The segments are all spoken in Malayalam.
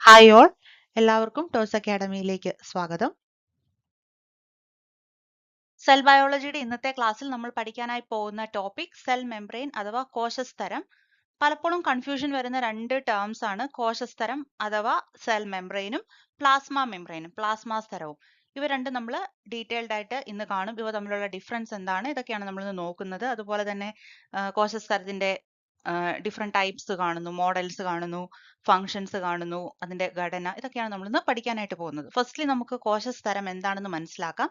ഹായ് ഓൾ എല്ലാവർക്കും ടോസ് അക്കാഡമിയിലേക്ക് സ്വാഗതം. സെൽ ബയോളജിയുടെ ഇന്നത്തെ ക്ലാസ്സിൽ നമ്മൾ പഠിക്കാനായി പോകുന്ന ടോപ്പിക് സെൽ മെംബ്രെയിൻ അഥവാ കോശസ്തരം പലപ്പോഴും കൺഫ്യൂഷൻ വരുന്ന രണ്ട് ടേംസ് ആണ് കോശസ്തരം അഥവാ സെൽ മെംബ്രെയിനും പ്ലാസ്മ മെംബ്രെയിനും പ്ലാസ്മ സ്തരവും ഇവ രണ്ടും നമ്മൾ ഡീറ്റെയിൽഡ് ആയിട്ട് ഇന്ന് കാണും. ഇവ തമ്മിലുള്ള ഡിഫറൻസ് എന്താണ്? ഇതൊക്കെയാണ് നമ്മൾ ഇന്ന് നോക്കുന്നത്. അതുപോലെ തന്നെ കോശസ്തരത്തിന്റെ ഡിഫറെന്റ് ടൈപ്സ് കാണുന്നു മോഡൽസ് കാണുന്നു ഫങ്ഷൻസ് കാണുന്നു അതിന്റെ ഘടന ഇതൊക്കെയാണ് നമ്മൾ ഇന്ന് പഠിക്കാനായിട്ട് പോകുന്നത്. ഫസ്റ്റ്ലി നമുക്ക് കോശസ്തരം എന്താണെന്ന് മനസ്സിലാക്കാം.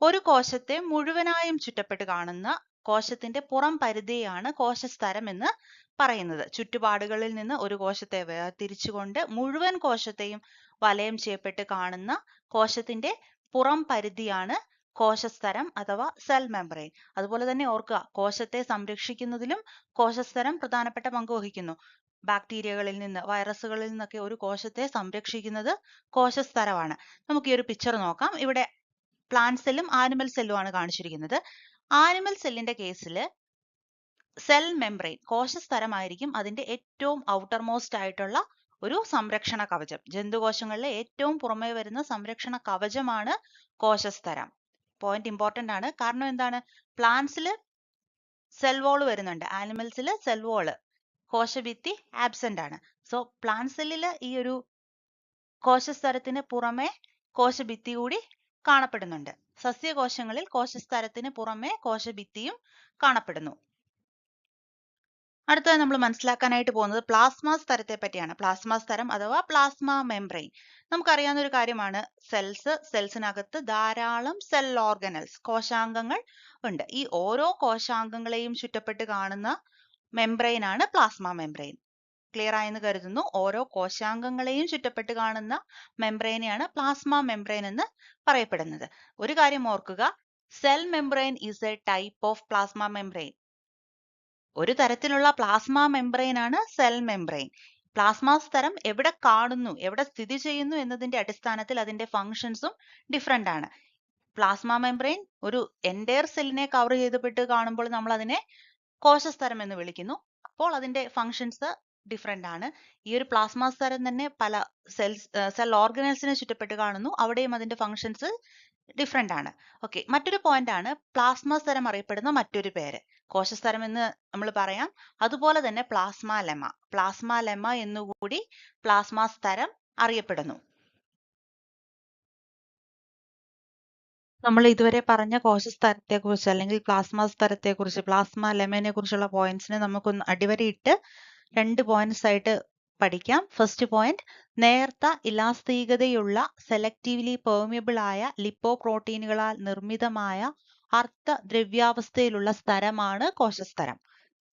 ഒരു കോശത്തെ മുഴുവനായും ചുറ്റപ്പെട്ട് കാണുന്ന കോശത്തിന്റെ പുറം പരിധിയാണ് കോശസ്തരം എന്ന് പറയുന്നത്. ചുറ്റുപാടുകളിൽ നിന്ന് ഒരു കോശത്തെ വേർതിരിച്ചുകൊണ്ട് മുഴുവൻ കോശത്തെയും വലയം ചെയ്യപ്പെട്ട് കാണുന്ന കോശത്തിന്റെ പുറം പരിധിയാണ് കോശസ്തരം അഥവാ സെൽ മെമ്പറൈൻ അതുപോലെ തന്നെ ഓർക്കുക കോശത്തെ സംരക്ഷിക്കുന്നതിലും കോശസ്തരം പ്രധാനപ്പെട്ട പങ്ക് വഹിക്കുന്നു. ബാക്ടീരിയകളിൽ നിന്ന് വൈറസുകളിൽ നിന്നൊക്കെ ഒരു കോശത്തെ സംരക്ഷിക്കുന്നത് കോശസ്തരമാണ്. നമുക്ക് ഈ ഒരു പിക്ചർ നോക്കാം. ഇവിടെ പ്ലാന്റ് സെല്ലും ആനിമൽ സെല്ലും ആണ് കാണിച്ചിരിക്കുന്നത്. ആനിമൽ സെല്ലിന്റെ കേസിൽ സെൽ മെംബ്രെയിൻ കോശസ്തരമായിരിക്കും അതിന്റെ ഏറ്റവും ഔട്ടർ മോസ്റ്റ് ആയിട്ടുള്ള ഒരു സംരക്ഷണ കവചം. ജന്തുകോശങ്ങളിലെ ഏറ്റവും പുറമേ വരുന്ന സംരക്ഷണ കവചമാണ് കോശസ്തരം. പോയിന്റ് ഇമ്പോർട്ടന്റ് ആണ്. കാരണം എന്താണ്? പ്ലാന്റ്സിൽ സെൽ വോൾ വരുന്നുണ്ട്. ആനിമൽസിൽ സെൽ വോൾ കോശഭിത്തി ആബ്സെന്റ് ആണ്. സോ പ്ലാന്റ് ഈ ഒരു കോശസ്തരത്തിന് പുറമെ കോശഭിത്തി കൂടി കാണപ്പെടുന്നുണ്ട്. സസ്യകോശങ്ങളിൽ കോശസ്തരത്തിന് പുറമെ കോശഭിത്തിയും കാണപ്പെടുന്നു. അടുത്തത് നമ്മൾ മനസ്സിലാക്കാനായിട്ട് പോകുന്നത് പ്ലാസ്മ സ്തരത്തെ പറ്റിയാണ്. പ്ലാസ്മ സ്തരം അഥവാ പ്ലാസ്മ മെംബ്രെയിൻ നമുക്കറിയാവുന്ന ഒരു കാര്യമാണ് സെൽസ് സെൽസിനകത്ത് ധാരാളം സെൽ ഓർഗനൽസ് കോശാംഗങ്ങൾ ഉണ്ട്. ഈ ഓരോ കോശാംഗങ്ങളെയും ചുറ്റപ്പെട്ട് കാണുന്ന മെംബ്രെയിൻ ആണ് പ്ലാസ്മ മെംബ്രെയിൻ ക്ലിയർ ആയെന്ന് കരുതുന്നു. ഓരോ കോശാംഗങ്ങളെയും ചുറ്റപ്പെട്ട് കാണുന്ന മെംബ്രെയിനെയാണ് പ്ലാസ്മ മെംബ്രെയിൻ എന്ന് പറയപ്പെടുന്നത്. ഒരു കാര്യം ഓർക്കുക. Cell membrane is a type of plasma membrane ഒരു തരത്തിലുള്ള പ്ലാസ്മ മെംബ്രെയിൻ ആണ് സെൽ മെംബ്രെയിൻ പ്ലാസ്മ സ്തരം എവിടെ കാണുന്നു എവിടെ സ്ഥിതി ചെയ്യുന്നു എന്നതിന്റെ അടിസ്ഥാനത്തിൽ അതിന്റെ ഫങ്ഷൻസും ഡിഫറെന്റ് ആണ്. പ്ലാസ്മ മെംബ്രെയിൻ ഒരു എന്റയർ സെല്ലിനെ കവർ ചെയ്തിട്ട് കാണുമ്പോൾ നമ്മൾ അതിനെ കോശസ്തരം എന്ന് വിളിക്കുന്നു. അപ്പോൾ അതിന്റെ ഫങ്ഷൻസ് ഡിഫറെന്റ് ആണ്. ഈ ഒരു പ്ലാസ്മ സ്തരം തന്നെ പല സെൽസ് സെൽ ഓർഗനൽസിനെ ചുറ്റപ്പെട്ട് കാണുന്നു. അവിടെയും അതിന്റെ ഫങ്ഷൻസ് ഡിഫറെന്റ് ആണ്. ഓക്കെ മറ്റൊരു പോയിന്റ് ആണ് പ്ലാസ്മ സ്തരം അറിയപ്പെടുന്ന മറ്റൊരു പേര്. കോശസ്തരം എന്ന് നമ്മൾ പറയാം. അതുപോലെ തന്നെ പ്ലാസ്മ ലെമ പ്ലാസ്മ ലെമ എന്നുകൂടി പ്ലാസ്മ സ്തരം അറിയപ്പെടുന്നു. നമ്മൾ ഇതുവരെ പറഞ്ഞ കോശസ്തരത്തെക്കുറിച്ച് അല്ലെങ്കിൽ പ്ലാസ്മ സ്ഥലത്തെ കുറിച്ച് പ്ലാസ്മ ലെമനെ കുറിച്ചുള്ള പോയിന്റ്സിനെ നമുക്കൊന്ന് അടിവരയിട്ട് രണ്ട് പോയിന്റ്സ് ആയിട്ട് പഠിക്കാം. ഫസ്റ്റ് പോയിന്റ് നേർത്ത ഇലാസ്തികതയുള്ള സെലക്റ്റീവ്ലി പെർമിയബിൾ ആയ ലിപ്പോ പ്രോട്ടീനുകളാൽ നിർമ്മിതമായ അർത്ഥ ദ്രവ്യാവസ്ഥയിലുള്ള സ്ഥലമാണ് കോശസ്തരം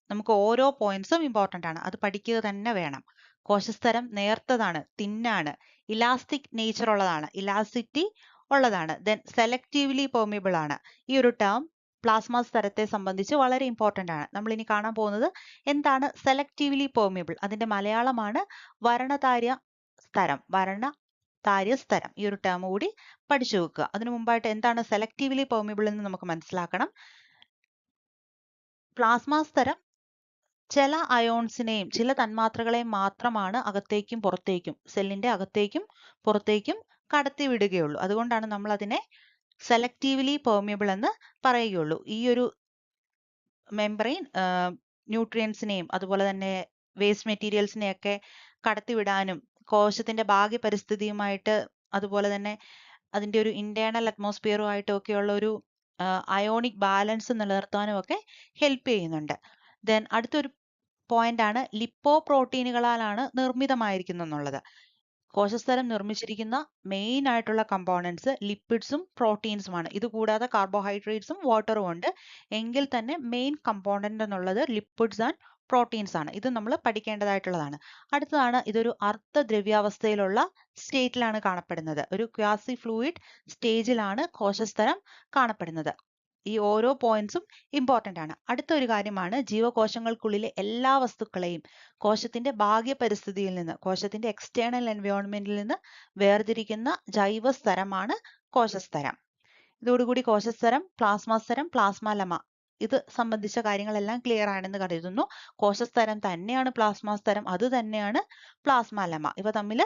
നമുക്ക് ഓരോ പോയിന്റ്സും ഇമ്പോർട്ടന്റ് ആണ്. അത് പഠിക്കുക തന്നെ വേണം. കോശസ്തരം നേർത്തതാണ് തിന്നാണ്. ഇലാസ്റ്റിക് നേച്ചർ ഉള്ളതാണ് ഇലാസ്റ്റിറ്റി ഉള്ളതാണ്. ദെൻ സെലക്റ്റീവ്ലി പെർമിയബിൾ ആണ്. ഈ ഒരു ടേം പ്ലാസ്മ സ്തരത്തെ സംബന്ധിച്ച് വളരെ ഇമ്പോർട്ടന്റ് ആണ്. നമ്മൾ ഇനി കാണാൻ പോകുന്നത് എന്താണ് സെലക്റ്റീവ്ലി പെർമിയബിൾ അതിന്റെ മലയാളമാണ് വരണതാര്യ സ്തരം. വരണ താര്യ സ്തരം. ഈ ഒരു ടേം കൂടി പഠിച്ചു വെക്കുക. അതിനു മുമ്പായിട്ട് എന്താണ് സെലക്റ്റീവ്ലി പെർമിയബിൾ എന്ന് നമുക്ക് മനസ്സിലാക്കണം. പ്ലാസ്മ സ്തരം ചില അയോൺസിനെയും ചില തന്മാത്രകളെയും മാത്രമാണ് അകത്തേക്കും പുറത്തേക്കും സെല്ലിന്റെ അകത്തേക്കും പുറത്തേക്കും കടത്തി വിടുകയുള്ളൂ അതുകൊണ്ടാണ് നമ്മൾ അതിനെ സെലക്റ്റീവ്ലി പെർമിയബിൾ എന്ന് പറയുകയുള്ളൂ. ഈ ഒരു മെമ്പറൈൻ ന്യൂട്രിയൻസിനെയും അതുപോലെ തന്നെ വേസ്റ്റ് മെറ്റീരിയൽസിനെയൊക്കെ കടത്തിവിടാനും കോശത്തിന്റെ ബാഹ്യ പരിസ്ഥിതിയുമായിട്ട് അതുപോലെ തന്നെ അതിന്റെ ഒരു ഇന്റേണൽ അറ്റ്മോസ്ഫിയറുമായിട്ടും ഒക്കെയുള്ള ഒരു അയോണിക് ബാലൻസ് നിലനിർത്താനും ഒക്കെ ഹെൽപ്പ് ചെയ്യുന്നുണ്ട്. ദെൻ അടുത്തൊരു പോയിന്റ് ആണ് ലിപ്പോ പ്രോട്ടീനുകളാലാണ് നിർമ്മിതമായിരിക്കുന്നത് എന്നുള്ളത് കോശസ്തരം നിർമ്മിച്ചിരിക്കുന്ന മെയിൻ ആയിട്ടുള്ള കമ്പോണൻസ് ലിപ്പിഡ്സും പ്രോട്ടീൻസുമാണ് ഇത് കൂടാതെ കാർബോഹൈഡ്രേറ്റ്സും വാട്ടറും ഉണ്ട്. എങ്കിൽ തന്നെ മെയിൻ കമ്പോണന്റ് എന്നുള്ളത് ലിപ്പിഡ്സ് ആൻഡ് പ്രോട്ടീൻസ് ആണ്. ഇത് നമ്മൾ പഠിക്കേണ്ടതായിട്ടുള്ളതാണ്. അടുത്തതാണ് ഇതൊരു അർദ്ധ ദ്രവ്യാവസ്ഥയിലുള്ള സ്റ്റേറ്റിലാണ് കാണപ്പെടുന്നത്. ഒരു ക്വാസി ഫ്ലൂയിഡ് സ്റ്റേജിലാണ് കോശസ്തരം കാണപ്പെടുന്നത്. ഈ ഓരോ പോയിന്റ്സും ഇമ്പോർട്ടന്റ് ആണ്. അടുത്ത ഒരു കാര്യമാണ് ജീവകോശങ്ങൾക്കുള്ളിലെ എല്ലാ വസ്തുക്കളെയും കോശത്തിന്റെ ബാഹ്യ പരിസ്ഥിതിയിൽ നിന്ന് കോശത്തിന്റെ എക്സ്റ്റേണൽ എൻവയോൺമെന്റിൽ നിന്ന് വേർതിരിക്കുന്ന ജൈവ സ്തരമാണ് കോശസ്തരം. ഇതോടുകൂടി കോശസ്തരം പ്ലാസ്മ സ്തരം പ്ലാസ്മ ലമ ഇത് സംബന്ധിച്ച കാര്യങ്ങളെല്ലാം ക്ലിയർ ആണെന്ന് കരുതുന്നു. കോശസ്തരം തന്നെയാണ് പ്ലാസ്മ സ്തരം അത് തന്നെയാണ് പ്ലാസ്മ ലമ ഇവ തമ്മിൽ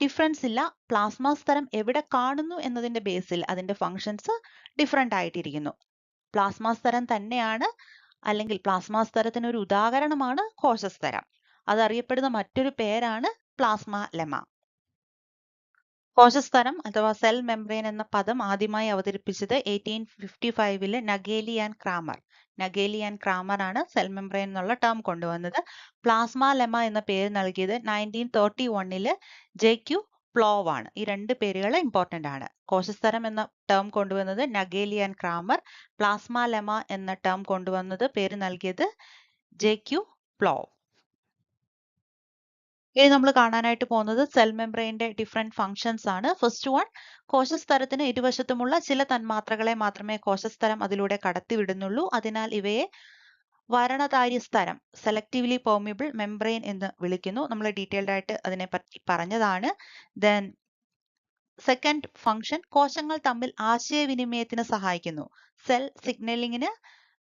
ഡിഫറൻസ് ഇല്ല. പ്ലാസ്മ സ്തരം എവിടെ കാണുന്നു എന്നതിന്റെ ബേസിൽ അതിന്റെ ഫങ്ഷൻസ് ഡിഫറെന്റ് ആയിട്ടിരിക്കുന്നു. പ്ലാസ്മ സ്തരം തന്നെയാണ് അല്ലെങ്കിൽ പ്ലാസ്മ സ്തരത്തിന് ഒരു ഉദാഹരണമാണ് കോശസ്തരം അതറിയപ്പെടുന്ന മറ്റൊരു പേരാണ് പ്ലാസ്മ ലെമ. കോശസ്തരം അഥവാ സെൽ മെംബ്രെയിൻ എന്ന പദം ആദ്യമായി അവതരിപ്പിച്ചത് എയ്റ്റീൻ ഫിഫ്റ്റി ഫൈവിൽ Nageli and Cramer. Nageli and Cramer ആണ് സെൽ മെംബ്രെയിൻ എന്നുള്ള ടേം കൊണ്ടുവന്നത്. പ്ലാസ്മ ലെമ എന്ന പേര് നൽകിയത് നയന്റീൻ തേർട്ടി വണ്ണിൽ ജെ ക്യു പ്ലോവ് ആണ് ഈ രണ്ട് പേരുകൾ ഇമ്പോർട്ടന്റ് ആണ്. കോശസ്തരം എന്ന ടേം കൊണ്ടുവന്നത് നഗേലിയൻ ക്രാമർ പ്ലാസ്മ ലെമ എന്ന ടേം കൊണ്ടുവന്നത് പേര് നൽകിയത് ജെ ക്യു പ്ലോവ് ഇനി നമ്മൾ കാണാനായിട്ട് പോകുന്നത് സെൽ മെംബ്രൈന്റെ ഡിഫറെന്റ് ഫങ്ഷൻസ് ആണ്. ഫസ്റ്റ് വൺ കോശസ്തരത്തിന് ഇരുവശത്തുമുള്ള ചില തന്മാത്രകളെ മാത്രമേ കോശസ്തരം അതിലൂടെ കടത്തിവിടുന്നുള്ളൂ. അതിനാൽ ഇവയെ വരണതാര്യ സ്തരം സെലക്റ്റീവ്ലി പെർമിബിൾ മെംബ്രെയിൻ എന്ന് വിളിക്കുന്നു. നമ്മൾ ഡീറ്റെയിൽഡ് ആയിട്ട് അതിനെ പറ്റി പറഞ്ഞതാണ്. ദെൻ സെക്കൻഡ് ഫംഗ്ഷൻ കോശങ്ങൾ തമ്മിൽ ആശയവിനിമയത്തിന് സഹായിക്കുന്നു. സെൽ സിഗ്നലിങ്ങിന്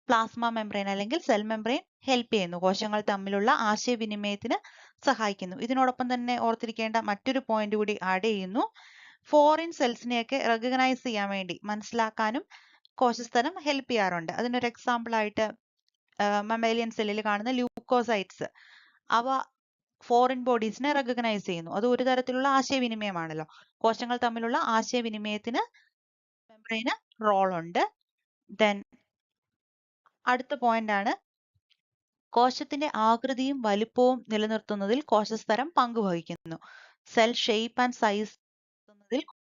പ്ലാസ്മ മെംബ്രെയിൻ അല്ലെങ്കിൽ സെൽ മെംബ്രെയിൻ ഹെൽപ്പ് ചെയ്യുന്നു. കോശങ്ങൾ തമ്മിലുള്ള ആശയവിനിമയത്തിന് സഹായിക്കുന്നു. ഇതിനോടൊപ്പം തന്നെ ഓർത്തിരിക്കേണ്ട മറ്റൊരു പോയിന്റ് കൂടി ആഡ് ചെയ്യുന്നു. ഫോറിൻ സെൽസിനെയൊക്കെ റെക്കഗ്നൈസ് ചെയ്യാൻ വേണ്ടി മനസ്സിലാക്കാനും കോശസ്തരം ഹെൽപ്പ് ചെയ്യാറുണ്ട്. അതിനൊരു എക്സാമ്പിൾ ആയിട്ട് മമേലിയൻ സെല്ലിൽ കാണുന്ന ലൂക്കോസൈറ്റ്സ് അവ ഫോറിൻ ബോഡീസിനെ റെക്കഗ്നൈസ് ചെയ്യുന്നു. അത് ഒരു തരത്തിലുള്ള ആശയവിനിമയമാണല്ലോ. കോശങ്ങൾ തമ്മിലുള്ള ആശയവിനിമയത്തിന് മെംബ്രെയിന് റോൾ ഉണ്ട്. ദെൻ അടുത്ത പോയിന്റ് ആണ്. കോശത്തിന്റെ ആകൃതിയും വലിപ്പവും നിലനിർത്തുന്നതിൽ കോശസ്തരം പങ്കുവഹിക്കുന്നു. സെൽ ഷേപ്പ് ആൻഡ് സൈസ്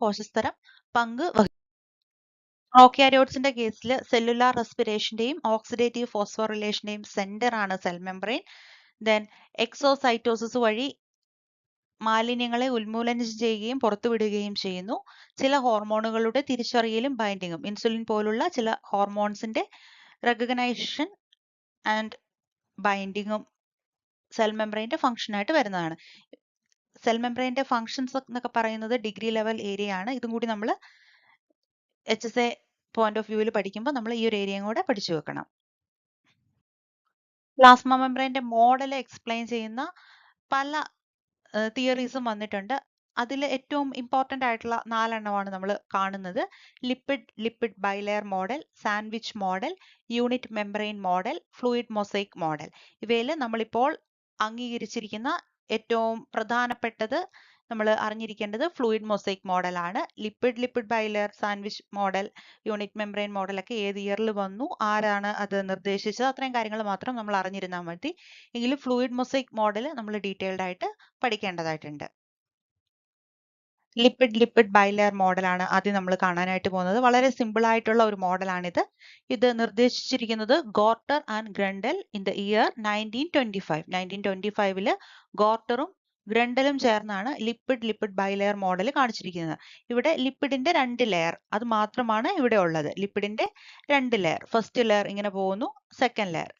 കോശസ്തരം പങ്ക് പ്രോക്യാരിയോട്സിന്റെ കേസിൽ സെല്ലുലാർ റെസ്പിറേഷന്റെയും ഓക്സിഡേറ്റീവ് ഫോസ്ഫോറിലേഷന്റെയും സെന്റർ ആണ് സെൽ മെംബ്രെയിൻ ദെൻ എക്സോസൈറ്റോസിസ് വഴി മാലിന്യങ്ങളെ ഉന്മൂലനം ചെയ്യുകയും പുറത്തുവിടുകയും ചെയ്യുന്നു. ചില ഹോർമോണുകളുടെ തിരിച്ചറിയലും ബൈൻഡിങ്ങും ഇൻസുലിൻ പോലുള്ള ചില ഹോർമോൺസിന്റെ റെക്കഗ്നൈസേഷൻ ആൻഡ് ബൈൻഡിങ്ങും സെൽ മെംബ്രെയിന്റെ ഫംഗ്ഷൻ ആയിട്ട് വരുന്നതാണ്. സെൽ മെംബ്രെയിന്റെ ഫങ്ഷൻസ് എന്നൊക്കെ പറയുന്നത് ഡിഗ്രി ലെവൽ ഏരിയ ആണ്. ഇതും കൂടി നമ്മൾ H S A point of വ്യൂവിൽ പഠിക്കുമ്പോൾ നമ്മൾ ഈ ഒരു ഏരിയയും കൂടെ പഠിച്ചു വെക്കണം. പ്ലാസ്മ മെംബ്രെയിന്റെ മോഡൽ എക്സ്പ്ലെയിൻ ചെയ്യുന്ന പല തിയറീസും വന്നിട്ടുണ്ട്. അതിൽ ഏറ്റവും ഇമ്പോർട്ടന്റ് ആയിട്ടുള്ള നാലെണ്ണമാണ് നമ്മൾ കാണുന്നത്. Lipid lipid bilayer model sandwich model unit membrane model fluid mosaic model ഇവയിൽ നമ്മളിപ്പോൾ അംഗീകരിച്ചിരിക്കുന്ന ഏറ്റവും പ്രധാനപ്പെട്ടത് നമ്മൾ അറിഞ്ഞിരിക്കേണ്ടത് ഫ്ലൂയിഡ് മൊസൈക് മോഡലാണ് lipid lipid bilayer sandwich model unit membrane മോഡലൊക്കെ ഏത് ഇയറിൽ വന്നു? ആരാണ് അത് നിർദ്ദേശിച്ചത്? അത്രയും കാര്യങ്ങൾ മാത്രം നമ്മൾ അറിഞ്ഞിരുന്നാൽ മതി. എങ്കിലും ഫ്ലൂയിഡ് മൊസൈക് മോഡൽ നമ്മൾ ഡീറ്റെയിൽഡ് ആയിട്ട് പഠിക്കേണ്ടതായിട്ടുണ്ട്. ലിപ്പിഡ് ലിപ്പിഡ് ബൈലെയർ മോഡലാണ് ആദ്യം നമ്മൾ കാണാനായിട്ട് പോകുന്നത്. വളരെ സിമ്പിൾ ആയിട്ടുള്ള ഒരു മോഡലാണിത് ഇത് നിർദ്ദേശിച്ചിരിക്കുന്നത് Gorter and Grendel in the year nineteen twenty five nineteen twenty ഫൈവിൽ ഗോർട്ടറും ഗ്രണ്ടലും ചേർന്നാണ് ലിപ്പിഡ് ലിപ്പിഡ് ബൈലെയർ മോഡൽ കാണിച്ചിരിക്കുന്നത്. ഇവിടെ ലിപ്പിഡിന്റെ രണ്ട് ലെയർ അത് മാത്രമാണ് ഇവിടെ ഉള്ളത്. ലിപ്പിഡിന്റെ രണ്ട് ലെയർ ഫസ്റ്റ് ലെയർ ഇങ്ങനെ പോകുന്നു സെക്കൻഡ് ലെയർ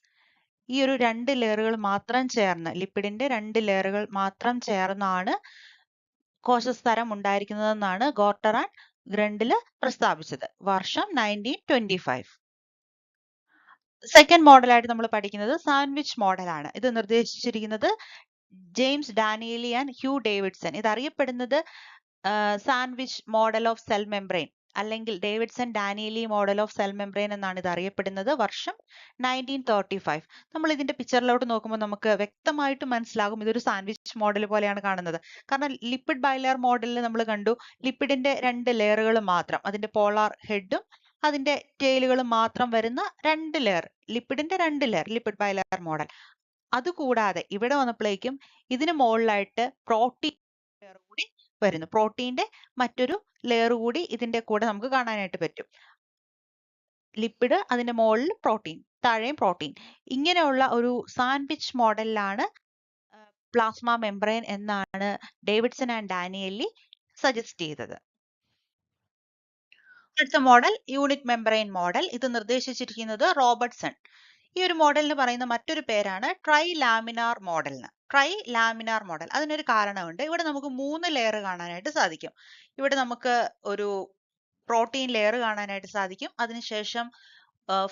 ഈ ഒരു രണ്ട് ലെയറുകൾ മാത്രം ചേർന്ന് ലിപ്പിഡിന്റെ രണ്ട് ലെയറുകൾ മാത്രം ചേർന്നാണ് കോശസ്തരം ഉണ്ടായിരിക്കുന്നതെന്നാണ് ഗോർട്ടർ ആൻഡ് ഗ്രണ്ടിൽ പ്രസ്താവിച്ചത്. വർഷം നയന്റീൻ ട്വന്റി ഫൈവ് സെക്കൻഡ് മോഡലായിട്ട് നമ്മൾ പഠിക്കുന്നത് സാൻഡ്വിച്ച് മോഡലാണ് ഇത് നിർദ്ദേശിച്ചിരിക്കുന്നത് James Danielli and Hugh Davidson. ഇത് അറിയപ്പെടുന്നത് sandwich model of cell membrane അല്ലെങ്കിൽ Davidson Danielli model of cell membrane എന്നാണ് ഇത് അറിയപ്പെടുന്നത് വർഷം നയന്റീൻ തേർട്ടി ഫൈവ്. നമ്മൾ ഇതിന്റെ പിക്ചറിലോട്ട് നോക്കുമ്പോൾ നമുക്ക് വ്യക്തമായിട്ട് മനസ്സിലാകും ഇതൊരു സാൻഡ്വിച്ച് മോഡൽ പോലെയാണ് കാണുന്നത്. കാരണം ലിപ്പിഡ് ബൈലെയർ മോഡലിൽ നമ്മൾ കണ്ടു ലിപ്പിഡിന്റെ രണ്ട് ലെയറുകൾ മാത്രം അതിന്റെ പോളാർ ഹെഡും അതിന്റെ ടെയിലുകളും മാത്രം വരുന്ന രണ്ട് ലെയർ ലിപ്പിഡിന്റെ രണ്ട് ലെയർ ലിപ്പിഡ് ബൈലെയർ മോഡൽ. അതുകൂടാതെ ഇവിടെ വന്നപ്പോഴേക്കും ഇതിന് മുകളിലായിട്ട് പ്രോട്ടീൻ ലെയർ കൂടി വരുന്നു. പ്രോട്ടീന്റെ മറ്റൊരു ലെയർ കൂടി ഇതിന്റെ കൂടെ നമുക്ക് കാണാനായിട്ട് പറ്റും. ലിപ്പിഡ് അതിന്റെ മുകളിൽ പ്രോട്ടീൻ താഴെയും പ്രോട്ടീൻ ഇങ്ങനെയുള്ള ഒരു സാൻഡ്വിച്ച് മോഡലിലാണ് പ്ലാസ്മ മെംബ്രെയിൻ എന്നാണ് ഡേവിഡ്സൺ ആൻഡ് ഡാനിയലി സജസ്റ്റ് ചെയ്തത്. അടുത്ത മോഡൽ യൂണിറ്റ് മെംബ്രെയിൻ മോഡൽ ഇത് നിർദ്ദേശിച്ചിരിക്കുന്നത് റോബർട്ട്സൺ. ഈ ഒരു മോഡലിന് പറയുന്ന മറ്റൊരു പേരാണ് ട്രൈ ലാമിനാർ മോഡൽ എന്ന് ട്രൈ ലാമിനാർ മോഡൽ അതിനൊരു കാരണമുണ്ട്. ഇവിടെ നമുക്ക് മൂന്ന് ലെയർ കാണാനായിട്ട് സാധിക്കും. ഇവിടെ നമുക്ക് ഒരു പ്രോട്ടീൻ ലെയർ കാണാനായിട്ട് സാധിക്കും. അതിനുശേഷം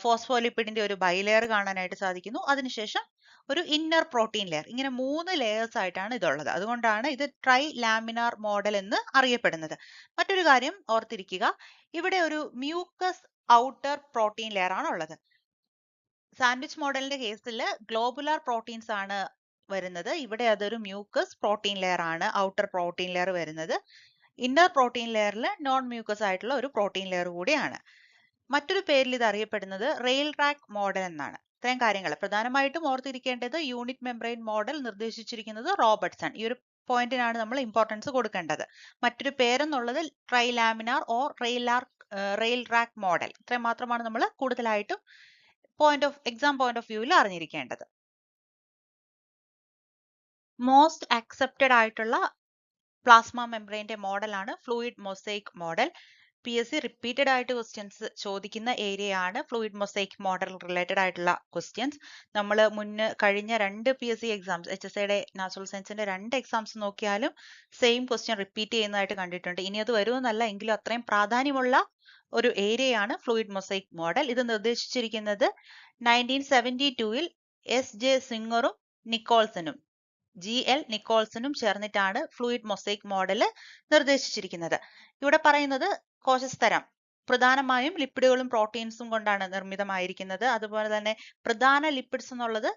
ഫോസ്ഫോലിപ്പിഡിന്റെ ഒരു ബൈലെയർ കാണാനായിട്ട് സാധിക്കുന്നു. അതിനുശേഷം ഒരു ഇന്നർ പ്രോട്ടീൻ ലെയർ ഇങ്ങനെ മൂന്ന് ലെയേഴ്സ് ആയിട്ടാണ് ഇതുള്ളത്. അതുകൊണ്ടാണ് ഇത് ട്രൈ ലാമിനാർ മോഡൽ എന്ന് അറിയപ്പെടുന്നത്. മറ്റൊരു കാര്യം ഓർത്തിരിക്കുക. ഇവിടെ ഒരു മ്യൂക്കസ് ഔട്ടർ പ്രോട്ടീൻ ലെയർ ആണ് ഉള്ളത്. സാൻഡ്വിച്ച് മോഡലിന്റെ കേസിൽ ഗ്ലോബുലാർ പ്രോട്ടീൻസ് ആണ് വരുന്നത്. ഇവിടെ അതൊരു മ്യൂക്കസ് പ്രോട്ടീൻ ലെയർ ആണ്. ഔട്ടർ പ്രോട്ടീൻ ലെയർ വരുന്നത്. ഇന്നർ പ്രോട്ടീൻ ലെയറിൽ നോൺ മ്യൂക്കസ് ആയിട്ടുള്ള ഒരു പ്രോട്ടീൻ ലെയർ കൂടിയാണ്. മറ്റൊരു പേരിൽ ഇത് അറിയപ്പെടുന്നത് റെയിൽ ട്രാക്ക് മോഡൽ എന്നാണ്. ഇത്രയും കാര്യങ്ങൾ പ്രധാനമായിട്ടും ഓർത്തിരിക്കേണ്ടത് യൂണിറ്റ് മെംബ്രെയിൻ മോഡൽ നിർദ്ദേശിച്ചിരിക്കുന്നത് റോബർട്ട്സൺ. ഈ ഒരു പോയിന്റിനാണ് നമ്മൾ ഇമ്പോർട്ടൻസ് കൊടുക്കേണ്ടത്. മറ്റൊരു പേരെന്നുള്ളത് trilaminar or റെയിലാർ rail track model ഇത്രയും മാത്രമാണ് നമ്മൾ കൂടുതലായിട്ടും point of exam point of വ്യൂവിൽ അറിഞ്ഞിരിക്കേണ്ടത്. മോസ്റ്റ് അക്സെപ്റ്റഡ് ആയിട്ടുള്ള പ്ലാസ്മ മെംബ്രെയിന്റെ മോഡലാണ് fluid mosaic model P S C repeated ആയിട്ട് ക്വസ്റ്റ്യൻസ് ചോദിക്കുന്ന ഏരിയയാണ് ഫ്ലൂയിഡ് മൊസൈക്ക് മോഡൽ റിലേറ്റഡ് ആയിട്ടുള്ള ക്വസ്റ്റ്യൻസ് നമ്മൾ മുന്ന് കഴിഞ്ഞ രണ്ട് P S C exams H S ഐയുടെ നാച്ചുറൽ സയൻസിന്റെ രണ്ട് എക്സാംസ് നോക്കിയാലും സെയിം ക്വസ്റ്റ്യൻ റിപ്പീറ്റ് ചെയ്യുന്നതായിട്ട് കണ്ടിട്ടുണ്ട്. ഇനി അത് വരുമെന്നല്ല എങ്കിലും അത്രയും പ്രാധാന്യമുള്ള ഒരു ഏരിയയാണ് ഫ്ലൂയിഡ് മൊസൈക് മോഡൽ. ഇത് നിർദ്ദേശിച്ചിരിക്കുന്നത് നയന്റീൻ സെവന്റി ടൂവിൽ എസ് ജെ സിംഗറും നിക്കോൾസനും ജി എൽ നിക്കോൾസനും ചേർന്നിട്ടാണ് ഫ്ലൂയിഡ് മൊസൈക് മോഡൽ നിർദ്ദേശിച്ചിരിക്കുന്നത്. ഇവിടെ പറയുന്നത് കോശസ്തരം. പ്രധാനമായും ലിപ്പിഡുകളും പ്രോട്ടീൻസും കൊണ്ടാണ് നിർമ്മിതമായിരിക്കുന്നത്. അതുപോലെ തന്നെ പ്രധാന ലിപ്പിഡ്സ് എന്നുള്ളത്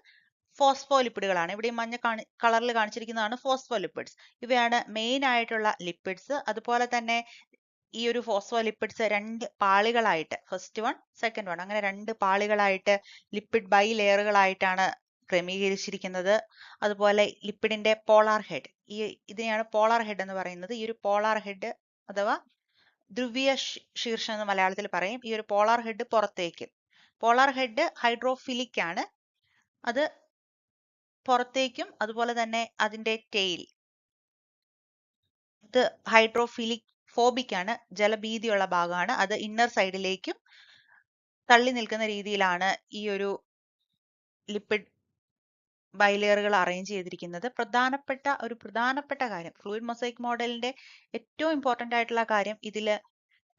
ഫോസ്ഫോലിപ്പിഡുകളാണ്. ഇവിടെ മഞ്ഞ കാണി കളറിൽ കാണിച്ചിരിക്കുന്നതാണ് ഫോസ്ഫോലിപ്പിഡ്സ്. ഇവയാണ് മെയിൻ ആയിട്ടുള്ള ലിപ്പിഡ്സ്. അതുപോലെ തന്നെ ഈ ഒരു ഫോസ്ഫോലിപ്പിഡ്സ് രണ്ട് പാളികളായിട്ട് ഫസ്റ്റ് വൺ സെക്കൻഡ് വൺ അങ്ങനെ രണ്ട് പാളികളായിട്ട് ലിപ്പിഡ് ബൈ ലെയറുകളായിട്ടാണ് ക്രമീകരിച്ചിരിക്കുന്നത്. അതുപോലെ ലിപ്പിഡിന്റെ പോളാർ ഹെഡ് ഈ ഇതിനെയാണ് പോളാർ ഹെഡ് എന്ന് പറയുന്നത്. ഈ ഒരു പോളാർ ഹെഡ് അഥവാ ധ്രുവീയ ശീർഷം എന്ന് മലയാളത്തിൽ പറയും. ഈ ഒരു പോളാർ ഹെഡ് പുറത്തേക്ക്. പോളാർ ഹെഡ് ഹൈഡ്രോഫിലിക് ആണ്. അത് പുറത്തേക്കും അതുപോലെ തന്നെ അതിന്റെ ടെയിൽ ഇത് ഹൈഡ്രോഫിലിക് ഫോബിക് ആണ് ജലഭീതിയുള്ള ഭാഗമാണ്. അത് ഇന്നർ സൈഡിലേക്കും തള്ളി നിൽക്കുന്ന രീതിയിലാണ് ഈ ഒരു ലിപ്പിഡ് ബൈലെയറുകൾ അറേഞ്ച് ചെയ്തിരിക്കുന്നത്. പ്രധാനപ്പെട്ട ഒരു പ്രധാനപ്പെട്ട കാര്യം ഫ്ലൂയിഡ് മൊസൈക് മോഡലിന്റെ ഏറ്റവും ഇമ്പോർട്ടന്റ് ആയിട്ടുള്ള കാര്യം ഇതിൽ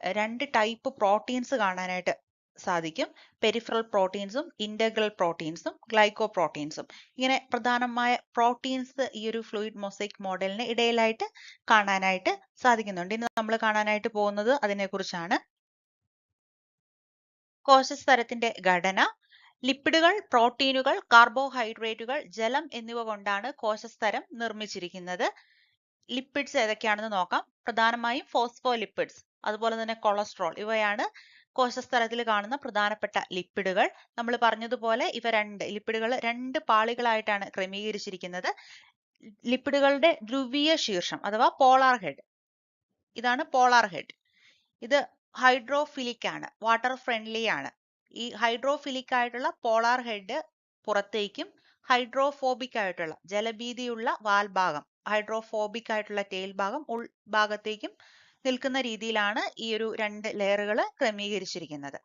രണ്ട് ടൈപ്പ് പ്രോട്ടീൻസ് കാണാനായിട്ട് സാധിക്കും. പെരിഫറൽ പ്രോട്ടീൻസും ഇന്റഗ്രൽ പ്രോട്ടീൻസും ഗ്ലൈക്കോ പ്രോട്ടീൻസും ഇങ്ങനെ പ്രധാനമായ പ്രോട്ടീൻസ് ഈ ഒരു ഫ്ലൂയിഡ് മൊസൈക് മോഡലിന് ഇടയിലായിട്ട് കാണാനായിട്ട് സാധിക്കുന്നുണ്ട്. ഇന്ന് നമ്മൾ കാണാനായിട്ട് പോകുന്നത് അതിനെക്കുറിച്ചാണ്. കോശസ്തരത്തിന്റെ ഘടന ലിപ്പിഡുകൾ പ്രോട്ടീനുകൾ കാർബോഹൈഡ്രേറ്റുകൾ ജലം എന്നിവ കൊണ്ടാണ് കോശസ്തരം നിർമ്മിച്ചിരിക്കുന്നത്. ലിപ്പിഡ്സ് ഏതൊക്കെയാണെന്ന് നോക്കാം. പ്രധാനമായും ഫോസ്ഫോലിപ്പിഡ്സ് അതുപോലെ തന്നെ കൊളസ്ട്രോൾ ഇവയാണ് കോശസ്തരത്തിൽ കാണുന്ന പ്രധാനപ്പെട്ട ലിപ്പിഡുകൾ. നമ്മൾ പറഞ്ഞതുപോലെ ഇവ രണ്ട് ലിപ്പിഡുകൾ രണ്ട് പാളികളായിട്ടാണ് ക്രമീകരിച്ചിരിക്കുന്നത്. ലിപ്പിഡുകളുടെ ധ്രുവീയ ശീർഷം അഥവാ പോളാർ ഹെഡ്. ഇതാണ് പോളാർ ഹെഡ്. ഇത് ഹൈഡ്രോഫിലിക് ആണ് വാട്ടർ ഫ്രണ്ട്ലി ആണ്. ഈ ഹൈഡ്രോഫിലിക് ആയിട്ടുള്ള പോളാർ ഹെഡ് പുറത്തേക്കും ഹൈഡ്രോഫോബിക് ആയിട്ടുള്ള ജലഭീതിയുള്ള വാൽഭാഗം ഹൈഡ്രോഫോബിക് ആയിട്ടുള്ള ടെയിൽ ഭാഗം ഉൾഭാഗത്തേക്കും നിൽക്കുന്ന രീതിയിലാണ് ഈ ഒരു രണ്ട് ലെയറുകൾ ക്രമീകരിച്ചിരിക്കുന്നത്.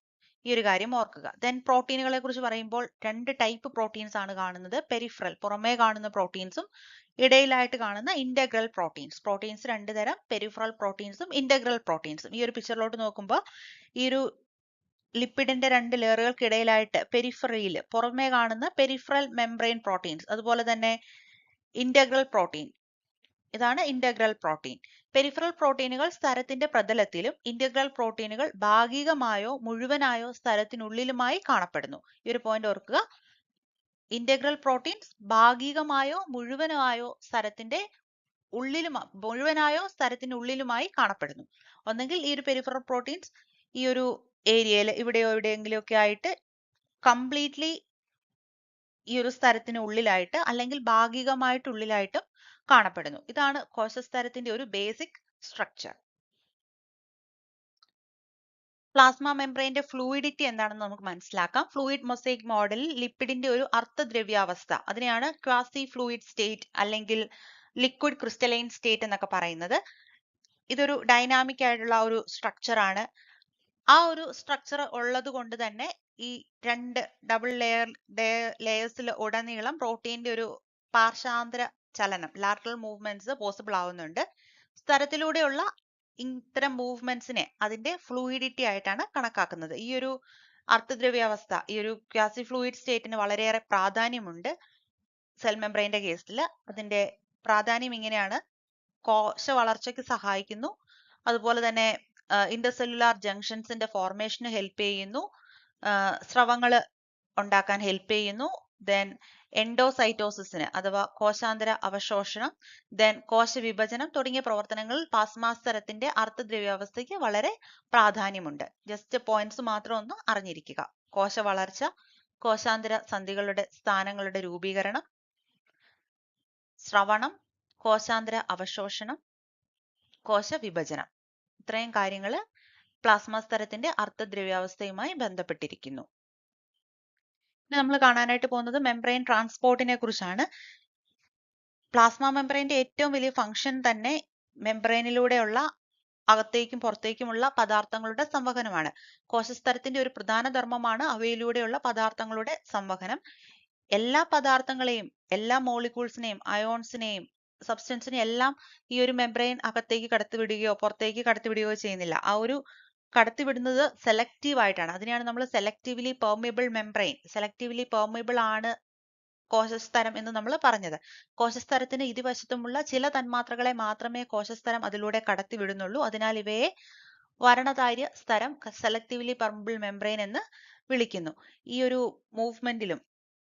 ഈ ഒരു കാര്യം ഓർക്കുക. ദെൻ പ്രോട്ടീനുകളെ കുറിച്ച് പറയുമ്പോൾ രണ്ട് ടൈപ്പ് പ്രോട്ടീൻസ് ആണ് കാണുന്നത്. പെരിഫറൽ പുറമേ കാണുന്ന പ്രോട്ടീൻസും ഇടയിലായിട്ട് കാണുന്ന ഇന്റഗ്രൽ പ്രോട്ടീൻസ്. പ്രോട്ടീൻസ് രണ്ട് തരം പെരിഫറൽ പ്രോട്ടീൻസും ഇന്റഗ്രൽ പ്രോട്ടീൻസും. ഈ ഒരു പിക്ചറിലോട്ട് നോക്കുമ്പോൾ ഈ ഒരു ലിപ്പിഡിന്റെ രണ്ട് ലെയറുകൾക്കിടയിലായിട്ട് പെരിഫറിയിൽ പുറമേ കാണുന്ന പെരിഫറൽ മെംബ്രെയിൻ പ്രോട്ടീൻസ് അതുപോലെ തന്നെ ഇന്റഗ്രൽ പ്രോട്ടീൻ. ഇതാണ് ഇന്റഗ്രൽ പ്രോട്ടീൻ. പെരിഫറൽ പ്രോട്ടീനുകൾ സ്ഥലത്തിന്റെ പ്രതലത്തിലും ഇന്റഗ്രൽ പ്രോട്ടീനുകൾ ഭാഗികമായോ മുഴുവനായോ സ്ഥലത്തിനുള്ളിലുമായി കാണപ്പെടുന്നു. ഈ ഒരു പോയിന്റ് ഓർക്കുക. ഇന്റഗ്രൽ പ്രോട്ടീൻസ് ഭാഗികമായോ മുഴുവനായോ സ്ഥലത്തിന്റെ ഉള്ളിലും മുഴുവനായോ സ്ഥലത്തിനുള്ളിലുമായി കാണപ്പെടുന്നു. ഒന്നെങ്കിൽ ഈ ഒരു പെരിഫറൽ പ്രോട്ടീൻസ് ഈ ഒരു ഏരിയയിൽ ഇവിടെയോ എവിടെയെങ്കിലുമൊക്കെ ആയിട്ട് കംപ്ലീറ്റ്ലി ഈ ഒരു സ്ഥലത്തിന് ഉള്ളിലായിട്ട് അല്ലെങ്കിൽ ഭാഗികമായിട്ട് ഉള്ളിലായിട്ടും കാണപ്പെടുന്നു. ഇതാണ് കോശസ്തരത്തിന്റെ ഒരു ബേസിക് സ്ട്രക്ചർ. പ്ലാസ്മ മെംബ്രെയിന്റെ ഫ്ലൂയിഡിറ്റി എന്താണെന്ന് നമുക്ക് മനസ്സിലാക്കാം. ഫ്ലൂയിഡ് മൊസൈക് മോഡലിൽ ലിപ്പിഡിന്റെ ഒരു അർത്ഥദ്രവ്യാവസ്ഥ. അതിനെയാണ് ക്വാസി ഫ്ലൂയിഡ് സ്റ്റേറ്റ് അല്ലെങ്കിൽ ലിക്വിഡ് ക്രിസ്റ്റലൈൻ സ്റ്റേറ്റ് എന്നൊക്കെ പറയുന്നത്. ഇതൊരു ഡൈനാമിക് ആയിട്ടുള്ള ഒരു സ്ട്രക്ചർ ആണ്. ആ ഒരു സ്ട്രക്ചർ ഉള്ളത് കൊണ്ട് തന്നെ ഈ രണ്ട് ഡബിൾ ലെയർ ലെയേഴ്സിൽ ഉടനീളം പ്രോട്ടീന്റെ ഒരു പാർശ്വാന്തര ചലനം ലാറ്ററൽ മൂവ്മെന്റ്സ് പോസിബിൾ ആവുന്നുണ്ട്. സ്ഥലത്തിലൂടെയുള്ള ഇത്തരം മൂവ്മെന്റ്സിനെ അതിന്റെ ഫ്ലൂയിഡിറ്റി ആയിട്ടാണ് കണക്കാക്കുന്നത്. ഈ ഒരു അർത്ഥദ്രവ്യാവസ്ഥ ഈ ഒരു ക്യാസി ഫ്ലൂയിഡ് സ്റ്റേറ്റിന് വളരെയേറെ പ്രാധാന്യമുണ്ട് സെൽ മെംബ്രെയിന്റെ കേസിൽ അതിന്റെ പ്രാധാന്യം ഇങ്ങനെയാണ്. കോശ വളർച്ചയ്ക്ക് സഹായിക്കുന്നു. അതുപോലെ തന്നെ ഇന്റർസെല്ലുലാർ ജംഗ്ഷൻസിന്റെ ഫോർമേഷന് ഹെൽപ്പ് ചെയ്യുന്നു. സ്രവങ്ങൾ ഉണ്ടാക്കാൻ ഹെൽപ്പ് ചെയ്യുന്നു. ദെൻ എൻഡോസൈറ്റോസിസിന് അഥവാ കോശാന്തര അവശോഷണം ദെൻ കോശവിഭജനം തുടങ്ങിയ പ്രവർത്തനങ്ങളിൽ പാസ്മാസ്തരത്തിന്റെ അർദ്ധദ്രവ്യാവസ്ഥയ്ക്ക് വളരെ പ്രാധാന്യമുണ്ട്. ജസ്റ്റ് പോയിന്റ്സ് മാത്രം ഒന്ന് അറിഞ്ഞിരിക്കുക. കോശ വളർച്ച കോശാന്തര സന്ധികളുടെ സ്ഥാനങ്ങളുടെ രൂപീകരണം ശ്രവണം കോശാന്തര അവശോഷണം കോശവിഭജനം. ഇത്രയും കാര്യങ്ങൾ പ്ലാസ്മ സ്തരത്തിന്റെ അർത്ഥദ്രവ്യാവസ്ഥയുമായി ബന്ധപ്പെട്ടിരിക്കുന്നു. ഇനി നമ്മൾ കാണാനായിട്ട് പോകുന്നത് മെംബ്രെയിൻ ട്രാൻസ്പോർട്ടിനെ കുറിച്ചാണ്. പ്ലാസ്മ മെംബ്രെയിന്റെ ഏറ്റവും വലിയ ഫംഗ്ഷൻ തന്നെ മെംബ്രെയിനിലൂടെയുള്ള അകത്തേക്കും പുറത്തേക്കുമുള്ള പദാർത്ഥങ്ങളുടെ സംവഹനമാണ്. കോശസ്തരത്തിന്റെ ഒരു പ്രധാന ധർമ്മമാണ് അവയിലൂടെയുള്ള പദാർത്ഥങ്ങളുടെ സംവഹനം. എല്ലാ പദാർത്ഥങ്ങളെയും എല്ലാ മോളിക്യൂൾസിനെയും അയോൺസിനെയും സബ്സ്റ്റൻസിനെയും എല്ലാം ഈ ഒരു മെംബ്രെയിൻ അകത്തേക്ക് കടത്തിവിടുകയോ പുറത്തേക്ക് കടത്തിവിടുകയോ ചെയ്യുന്നില്ല. ആ ഒരു കടത്തിവിടുന്നത് സെലക്റ്റീവ് ആയിട്ടാണ്. അതിനെയാണ് നമ്മൾ selectively permeable membrane selectively permeable ആണ് കോശസ്തരം എന്ന് നമ്മൾ പറഞ്ഞത്. കോശസ്തരത്തിന് ഇരുവശത്തുമുള്ള ചില തന്മാത്രകളെ മാത്രമേ കോശസ്തരം അതിലൂടെ കടത്തിവിടുന്നുള്ളൂ. അതിനാൽ ഇവയെ വരണതാര്യ സ്തരം സെലക്റ്റീവ്ലി പെർമിബിൾ മെംബ്രെയിൻ എന്ന് വിളിക്കുന്നു. ഈ ഒരു മൂവ്മെന്റിലും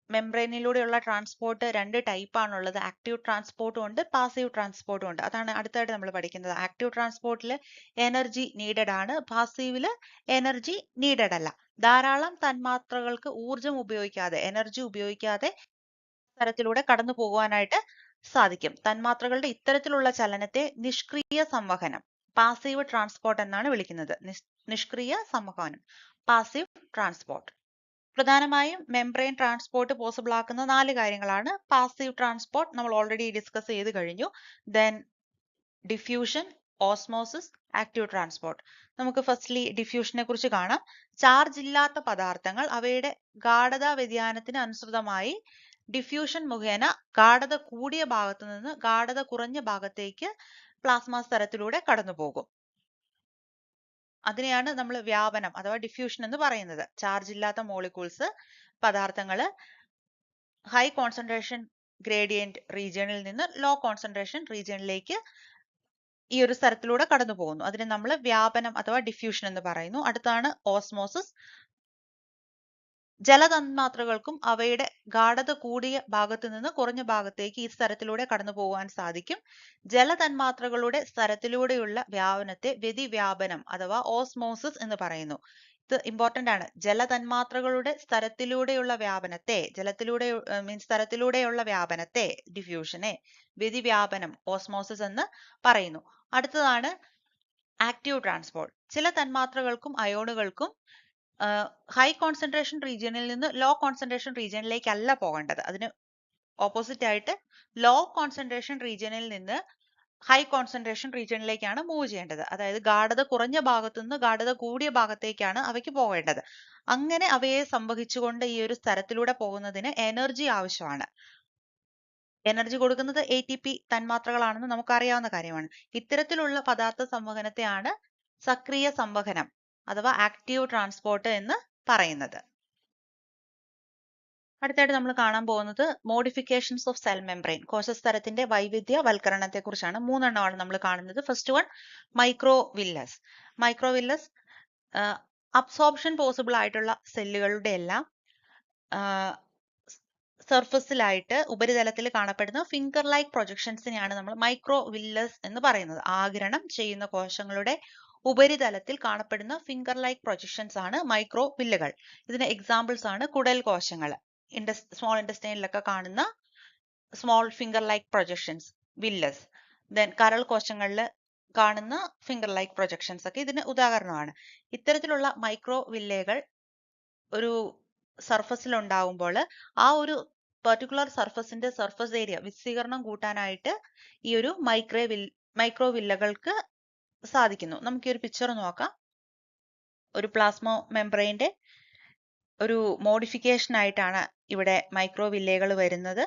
മെംബ്രെയിനിലൂടെയുള്ള ട്രാൻസ്പോർട്ട് രണ്ട് ടൈപ്പ് ആണുള്ളത്. ആക്റ്റീവ് ട്രാൻസ്പോർട്ടും ഉണ്ട് പാസീവ് ട്രാൻസ്പോർട്ടും ഉണ്ട്. അതാണ് അടുത്തായിട്ട് നമ്മൾ പഠിക്കുന്നത്. ആക്റ്റീവ് ട്രാൻസ്പോർട്ടിൽ എനർജി നീഡഡ് ആണ്. പാസീവിൽ എനർജി നീഡഡ് അല്ല. ധാരാളം തന്മാത്രകൾക്ക് ഊർജം ഉപയോഗിക്കാതെ എനർജി ഉപയോഗിക്കാതെ തരത്തിലൂടെ കടന്നു പോകുവാനായിട്ട് സാധിക്കും. തന്മാത്രകളുടെ ഇത്തരത്തിലുള്ള ചലനത്തെ നിഷ്ക്രിയ സംവഹനം പാസീവ് ട്രാൻസ്പോർട്ട് എന്നാണ് വിളിക്കുന്നത്. നിഷ്ക്രിയ സംവഹനം പാസീവ് ട്രാൻസ്പോർട്ട് പ്രധാനമായും മെംബ്രെയിൻ ട്രാൻസ്പോർട്ട് പോസിബിൾ ആക്കുന്ന നാല് കാര്യങ്ങളാണ്. പാസീവ് ട്രാൻസ്പോർട്ട് നമ്മൾ ഓൾറെഡി ഡിസ്കസ് ചെയ്ത് കഴിഞ്ഞു. Then diffusion osmosis active transport നമുക്ക് ഫസ്റ്റ്ലി ഡിഫ്യൂഷനെ കുറിച്ച് കാണാം. ചാർജ് ഇല്ലാത്ത പദാർത്ഥങ്ങൾ അവയുടെ ഗാഠത വ്യതിയാനത്തിന് അനുസൃതമായി ഡിഫ്യൂഷൻ മുഖേന ഗാഠത കൂടിയ ഭാഗത്തു നിന്ന് ഗാഠത കുറഞ്ഞ ഭാഗത്തേക്ക് പ്ലാസ്മ സ്തരത്തിലൂടെ കടന്നു പോകും അതിനെയാണ് നമ്മൾ വ്യാപനം അഥവാ ഡിഫ്യൂഷൻ എന്ന് പറയുന്നത്. ചാർജ് ഇല്ലാത്ത മോളിക്യൂൾസ് പദാർത്ഥങ്ങൾ ഹൈ കോൺസെൻട്രേഷൻ ഗ്രേഡിയന്റ് റീജിയണിൽ നിന്ന് ലോ കോൺസെൻട്രേഷൻ റീജിയണിലേക്ക് ഈ ഒരു സ്ഥലത്തിലൂടെ കടന്നു പോകുന്നു അതിനെ നമ്മൾ വ്യാപനം അഥവാ ഡിഫ്യൂഷൻ എന്ന് പറയുന്നു. അടുത്താണ് ഓസ്മോസിസ് ജലതന്മാത്രകൾക്കും അവയുടെ ഗാഠത കൂടിയ ഭാഗത്ത് നിന്ന് കുറഞ്ഞ ഭാഗത്തേക്ക് ഈ സ്ഥലത്തിലൂടെ കടന്നു പോകാൻ സാധിക്കും. ജലതന്മാത്രകളുടെ സ്ഥലത്തിലൂടെയുള്ള വ്യാപനത്തെ വ്യതിവ്യാപനം അഥവാ ഓസ്മോസിസ് എന്ന് പറയുന്നു. ഇത് ഇമ്പോർട്ടന്റ് ആണ്. ജലതന്മാത്രകളുടെ സ്ഥലത്തിലൂടെയുള്ള വ്യാപനത്തെ ജലത്തിലൂടെ മീൻസ് സ്ഥലത്തിലൂടെയുള്ള വ്യാപനത്തെ ഡിഫ്യൂഷനെ വ്യതിവ്യാപനം ഓസ്മോസിസ് എന്ന് പറയുന്നു. അടുത്തതാണ് ആക്റ്റീവ് ട്രാൻസ്പോർട്ട് ചില തന്മാത്രകൾക്കും അയോണുകൾക്കും ഹൈ കോൺസെൻട്രേഷൻ റീജിയനിൽ നിന്ന് ലോ കോൺസെൻട്രേഷൻ റീജിയനിലേക്കല്ല പോകേണ്ടത്. അതിന് ഓപ്പോസിറ്റ് ആയിട്ട് ലോ കോൺസെൻട്രേഷൻ റീജിയനിൽ നിന്ന് ഹൈ കോൺസെൻട്രേഷൻ റീജിയനിലേക്കാണ് മൂവ് ചെയ്യേണ്ടത്. അതായത് ഗാഠത കുറഞ്ഞ ഭാഗത്തു നിന്ന് ഗാഠത കൂടിയ ഭാഗത്തേക്കാണ് അവയ്ക്ക് പോകേണ്ടത്. അങ്ങനെ അവയെ സംവഹിച്ചുകൊണ്ട് ഈ ഒരു സ്ഥലത്തിലൂടെ പോകുന്നതിന് എനർജി ആവശ്യമാണ്. എനർജി കൊടുക്കുന്നത് എ ടി പി തന്മാത്രകളാണെന്ന് നമുക്കറിയാവുന്ന കാര്യമാണ്. ഇത്തരത്തിലുള്ള പദാർത്ഥ സംവഹനത്തെയാണ് സക്രിയ സംവഹനം. അഥവാ ആക്റ്റീവ് ട്രാൻസ്പോർട്ട് എന്ന് പറയുന്നത്. അടുത്തായിട്ട് നമ്മൾ കാണാൻ പോകുന്നത് മോഡിഫിക്കേഷൻസ് ഓഫ് സെൽ മെംബ്രെയിൻ കോശസ്തരത്തിന്റെ വൈവിധ്യവൽക്കരണത്തെ കുറിച്ചാണ് മൂന്നെണ്ണമാണ് നമ്മൾ കാണുന്നത്. First one microvillus microvillus micro villus absorption possible ആയിട്ടുള്ള സെല്ലുകളുടെ എല്ലാം സർഫസിലായിട്ട് ഉപരിതലത്തിൽ കാണപ്പെടുന്ന ഫിംഗർ ലൈക്ക് പ്രൊജക്ഷൻസിനെയാണ് നമ്മൾ മൈക്രോവില്ലസ് എന്ന് പറയുന്നത്. ആഗിരണം ചെയ്യുന്ന കോശങ്ങളുടെ ഉപരിതലത്തിൽ കാണപ്പെടുന്ന ഫിംഗർ ലൈക്ക് പ്രൊജക്ഷൻസ് ആണ് മൈക്രോ വില്ലുകൾ ഇതിന് എക്സാമ്പിൾസ് ആണ് കുടൽ കോശങ്ങൾ. സ്മോൾ ഇൻഡസ്റ്റൈനിലൊക്കെ കാണുന്ന small finger like projections villus then കരൾ കോശങ്ങളിൽ കാണുന്ന ഫിംഗർ ലൈക്ക് പ്രൊജക്ഷൻസ് ഒക്കെ ഇതിന് ഉദാഹരണമാണ്. ഇത്തരത്തിലുള്ള മൈക്രോ വില്ലകൾ ഒരു സർഫസിൽ ഉണ്ടാകുമ്പോൾ ആ ഒരു പെർട്ടിക്കുലർ സർഫസിന്റെ സർഫസ് ഏരിയ വിസ്തീർണം കൂട്ടാനായിട്ട് ഈ ഒരു മൈക്രോ വിൽ മൈക്രോ വില്ലകൾക്ക് സാധിക്കുന്നു. നമുക്ക് ഈ ഒരു പിക്ചർ നോക്കാം. ഒരു പ്ലാസ്മ മെംബ്രെയിന്റെ ഒരു മോഡിഫിക്കേഷൻ ആയിട്ടാണ് ഇവിടെ മൈക്രോ വില്ലേകൾ വരുന്നത്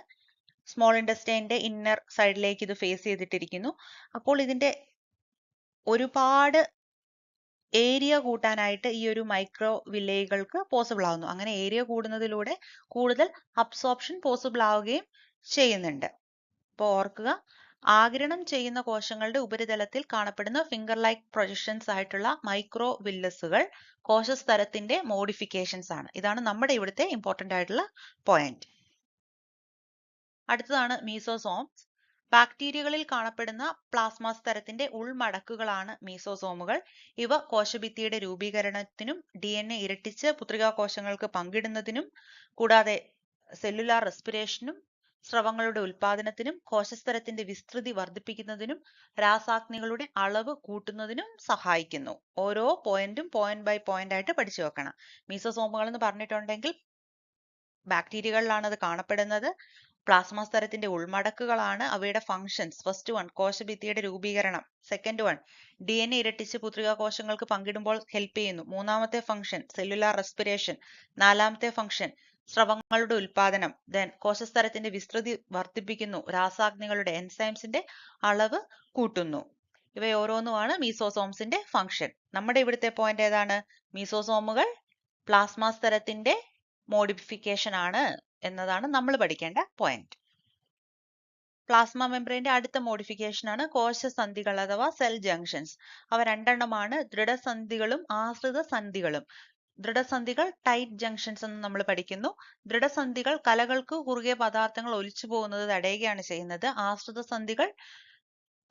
സ്മോൾ ഇൻഡസ്റ്റൈന്റെ ഇന്നർ സൈഡിലേക്ക് ഇത് ഫേസ് ചെയ്തിട്ടിരിക്കുന്നു. അപ്പോൾ ഇതിന്റെ ഒരുപാട് ഏരിയ കൂട്ടാനായിട്ട് ഈ ഒരു മൈക്രോ വില്ലേകൾക്ക് പോസിബിൾ ആവുന്നു. അങ്ങനെ ഏരിയ കൂടുന്നതിലൂടെ കൂടുതൽ അബ്സോർപ്ഷൻ പോസിബിൾ ആവുകയും ചെയ്യുന്നുണ്ട്. അപ്പോൾ ഓർക്കുക ആഗിരണം ചെയ്യുന്ന കോശങ്ങളുടെ ഉപരിതലത്തിൽ കാണപ്പെടുന്ന ഫിംഗർ ലൈക്ക് പ്രൊജക്ഷൻസ് ആയിട്ടുള്ള മൈക്രോ വില്ലസുകൾ കോശസ്തരത്തിന്റെ മോഡിഫിക്കേഷൻസ് ആണ്. ഇതാണ് നമ്മുടെ ഇവിടുത്തെ ഇമ്പോർട്ടന്റ് ആയിട്ടുള്ള പോയിന്റ് അടുത്തതാണ് മീസോസോംസ് ബാക്ടീരിയകളിൽ കാണപ്പെടുന്ന പ്ലാസ്മ സ്തരത്തിന്റെ ഉൾമടക്കുകളാണ് മീസോസോമുകൾ ഇവ കോശഭിത്തിയുടെ രൂപീകരണത്തിനും ഡി എൻ എ ഇരട്ടിച്ച് പുത്രികാ കോശങ്ങൾക്ക് പങ്കിടുന്നതിനും കൂടാതെ സെല്ലുലാർ റെസ്പിറേഷനും സ്രവങ്ങളുടെ ഉൽപാദനത്തിനും കോശസ്തരത്തിന്റെ വിസ്തൃതി വർദ്ധിപ്പിക്കുന്നതിനും രാസാഗ്നികളുടെ അളവ് കൂട്ടുന്നതിനും സഹായിക്കുന്നു. ഓരോ പോയിന്റും പോയിന്റ് ബൈ പോയിന്റ് ആയിട്ട് പഠിച്ചു വെക്കണം. മീസോസോമുകൾ എന്ന് പറഞ്ഞിട്ടുണ്ടെങ്കിൽ ബാക്ടീരിയകളിലാണ് അത് കാണപ്പെടുന്നത്. പ്ലാസ്മ സ്തരത്തിന്റെ ഉൾമടക്കുകളാണ് അവയുടെ ഫങ്ഷൻസ് ഫസ്റ്റ് വൺ കോശഭിത്തിയുടെ രൂപീകരണം. Second one D N A ഇരട്ടിച്ച് പുത്രികാ കോശങ്ങൾക്ക് പങ്കിടുമ്പോൾ ഹെൽപ്പ് ചെയ്യുന്നു. മൂന്നാമത്തെ ഫംഗ്ഷൻ സെല്ലുലാർ റെസ്പിറേഷൻ നാലാമത്തെ ഫംഗ്ഷൻ സ്രവങ്ങളുടെ ഉൽപാദനം ദെൻ കോശസ്തരത്തിന്റെ വിസ്തൃതി വർദ്ധിപ്പിക്കുന്നു രാസാഗ്നികളുടെ എൻസൈംസിന്റെ അളവ് കൂട്ടുന്നു. ഇവ ഓരോന്നുമാണ് മീസോസോംസിന്റെ ഫംഗ്ഷൻ നമ്മുടെ ഇവിടുത്തെ പോയിന്റ് ഏതാണ്? മീസോസോമുകൾ പ്ലാസ്മ സ്തരത്തിന്റെ മോഡിഫിക്കേഷൻ ആണ് എന്നതാണ് നമ്മൾ പഠിക്കേണ്ട പോയിന്റ് പ്ലാസ്മ മെംബ്രെയിന്റെ അടുത്ത മോഡിഫിക്കേഷൻ ആണ് കോശസന്ധികൾ അഥവാ സെൽ ജംഗ്ഷൻസ് അവ രണ്ടെണ്ണമാണ് ദൃഢസന്ധികളും ആശ്രിത സന്ധികളും. ദൃഢസന്ധികൾ ടൈറ്റ് ജംഗ്ഷൻസ് എന്ന് നമ്മൾ പഠിക്കുന്നു. ദൃഢസന്ധികൾ കലകൾക്ക് കുറുകെ പദാർത്ഥങ്ങൾ ഒലിച്ചു പോകുന്നത് തടയുകയാണ് ചെയ്യുന്നത്. ആശ്രിത സന്ധികൾ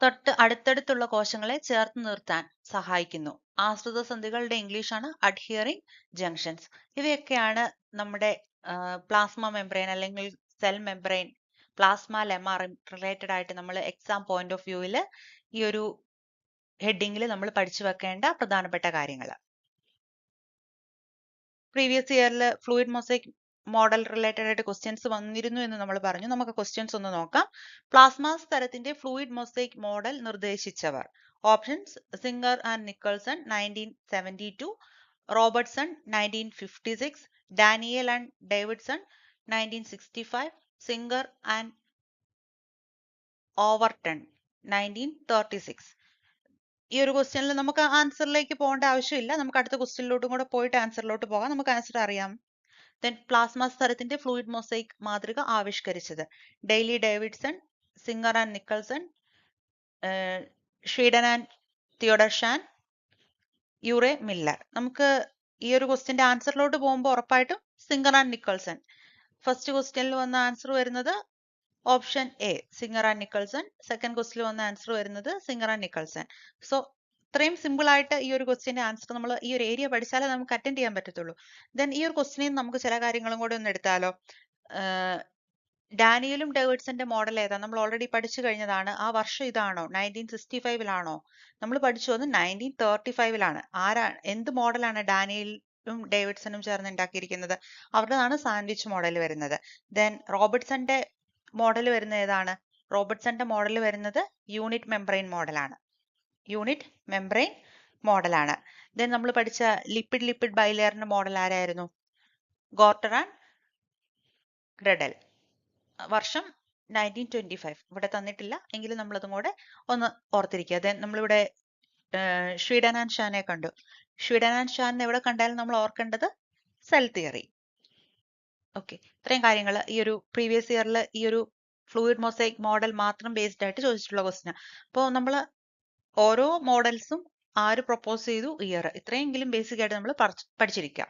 തൊട്ട് അടുത്തടുത്തുള്ള കോശങ്ങളെ ചേർത്ത് നിർത്താൻ സഹായിക്കുന്നു. ആശ്രിത സന്ധികളുടെ ആണ് അഡ്ഹിയറിംഗ് ജംഗ്ഷൻസ് ഇവയൊക്കെയാണ് നമ്മുടെ പ്ലാസ്മ മെംബ്രെയിൻ അല്ലെങ്കിൽ cell membrane plasma lemma related ആയിട്ട് നമ്മൾ എക്സാം പോയിന്റ് ഓഫ് വ്യൂവിൽ ഈ ഒരു ഹെഡിങ്ങിൽ നമ്മൾ പഠിച്ചു വെക്കേണ്ട പ്രധാനപ്പെട്ട കാര്യങ്ങൾ പ്രീവിയസ് ഇയറിൽ ഫ്ലൂയിഡ് മൊസൈക് മോഡൽ റിലേറ്റഡ് ആയിട്ട് ക്വസ്റ്റ്യൻസ് വന്നിരുന്നു എന്ന് നമ്മൾ പറഞ്ഞു. നമുക്ക് ക്വസ്റ്റ്യൻസ് ഒന്ന് നോക്കാം. പ്ലാസ്മ സ്ഥലത്തിന്റെ fluid mosaic model നിർദ്ദേശിച്ചവർ. Options Singer and Nicolson nineteen seventy two Robertson nineteen fifty six Daniel and Davidson nineteen sixty five Singer and Overton nineteen thirty six ഈ ഒരു ക്വസ്റ്റ്യനിൽ നമുക്ക് ആൻസറിലേക്ക് പോകേണ്ട ആവശ്യമില്ല. നമുക്ക് അടുത്ത ക്വസ്റ്റ്യനിലോട്ടും കൂടെ പോയിട്ട് ആൻസറിലോട്ട് പോകാം. നമുക്ക് ആൻസർ അറിയാം. ദെൻ പ്ലാസ്മ സ്ഥലത്തിന്റെ ഫ്ലൂയിഡ് മൊസൈക് മാതൃക ആവിഷ്കരിച്ചത്. Danielli Davidson Singer and Nicolson Schleiden and Theodor Schwann Urey Miller നമുക്ക് ഈ ഒരു ക്വസ്റ്റ്യന്റെ ആൻസറിലോട്ട് പോകുമ്പോൾ ഉറപ്പായിട്ടും സിംഗർ ആൻഡ് നിക്കൾസൺ ഫസ്റ്റ് ക്വസ്റ്റ്യനിൽ വന്ന ആൻസർ വരുന്നത് option A Singer and Nicolson. Second ക്വസ്റ്റിൽ വന്ന ആൻസർ വരുന്നത് സിംഗർ ആൻഡ് നിക്കൾസൺ. സോ ഇത്രയും സിമ്പിൾ ആയിട്ട് ഈ ഒരു ക്വസ്റ്റിന്റെ ആൻസർ നമ്മൾ ഈ ഒരു ഏരിയ പഠിച്ചാലേ നമുക്ക് അറ്റൻഡ് ചെയ്യാൻ പറ്റത്തുള്ളൂ. ദെൻ ഈ ഒരു ക്വസ്റ്റിനെയും നമുക്ക് ചില കാര്യങ്ങളും കൂടെ ഒന്ന് എടുത്താലോ? ഡാനിയലും ഡേവിഡ്സന്റെ മോഡൽ ഏതാ? നമ്മൾ ഓൾറെഡി പഠിച്ചു കഴിഞ്ഞതാണ്. ആ വർഷം ഇതാണോ? നയന്റീൻ സിക്സ്റ്റി ഫൈവിലാണോ നമ്മൾ പഠിച്ചു വന്ന് നയന്റീൻ തേർട്ടി ഫൈവിലാണ് ആരാണ് എന്ത് മോഡലാണ് ഡാനിയലും ഡേവിഡ്സണും ചേർന്ന് ഉണ്ടാക്കിയിരിക്കുന്നത്? അവരുടെതാണ് സാൻഡ്വിച്ച് മോഡൽ വരുന്നത്. ദെൻ റോബർട്ട്സന്റെ മോഡൽ വരുന്ന ഏതാണ്? റോബർട്ട്സന്റെ മോഡൽ വരുന്നത് യൂണിറ്റ് മെംബ്രെയിൻ മോഡലാണ് യൂണിറ്റ് മെംബ്രെയിൻ മോഡലാണ് ദെൻ നമ്മൾ പഠിച്ച ലിപ്പിഡ് ലിപ്പിഡ് ബൈലെയറിന്റെ മോഡൽ ആരായിരുന്നു? Gorter and Grendel. വർഷം നയന്റീൻ ട്വന്റി ഫൈവ് ഇവിടെ തന്നിട്ടില്ല. എങ്കിലും നമ്മൾ അതും കൂടെ ഒന്ന് ഓർത്തിരിക്കുക. ദെൻ നമ്മളിവിടെ ഷീഡൻ ആൻഡ് ഷാനെ കണ്ടു. ഷീഡൻ ആൻഡ് ഷാനെ എവിടെ കണ്ടാലും നമ്മൾ ഓർക്കേണ്ടത് സെൽ തിയറി ഓക്കെ ഇത്രയും കാര്യങ്ങൾ ഈ ഒരു പ്രീവിയസ് ഇയറിൽ ഈ ഒരു ഫ്ലൂയിഡ് മൊസൈക് മോഡൽ മാത്രം ബേസ്ഡ് ആയിട്ട് ചോദിച്ചിട്ടുള്ള ക്വസ്റ്റിന് അപ്പോൾ നമ്മൾ ഓരോ മോഡൽസും ആര് പ്രൊപ്പോസ് ചെയ്തു ഇയർ ഇത്രയെങ്കിലും ബേസിക് ആയിട്ട് നമ്മൾ പഠിച്ചിരിക്കുക